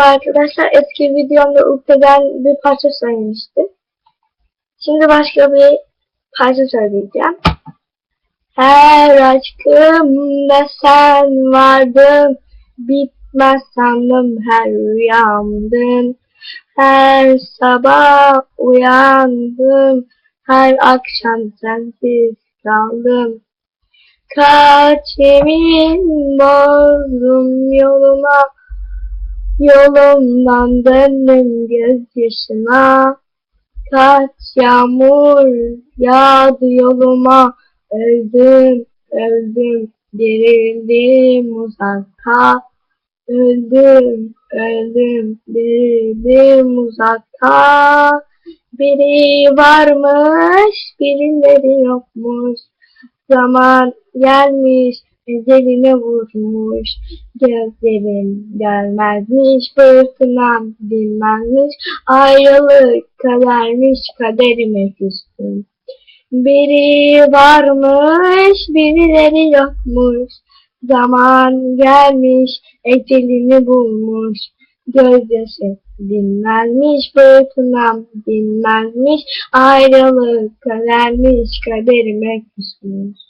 Arkadaşlar eski videomda Ukde'den bir parça söylemiştim. Şimdi başka bir parça söyleyeceğim. Her aşkımda sen vardın, bitmez sandım her rüyamdın. Her sabah uyandım, her akşam sensiz kaldım. Kaç yemin bozdum yoluma, yolumdan döndüm gözyaşına. Kaç yağmur yağdı yoluma, öldüm, öldüm, dirildim uzakta. Öldüm, öldüm, dirildim uzakta. Biri varmış, birileri yokmuş. Zaman gelmiş, eceline vurmuş. Gözlerim görmezmiş, fırtınam bilmezmiş. Ayrılık kadermiş, kaderime küstüm. Biri varmış, birileri yokmuş. Zaman gelmiş, ecelini bulmuş. Gözyaşı dinmezmiş, fırtınam dinmezmiş. Ayrılık kadermiş, kaderime küsmüş.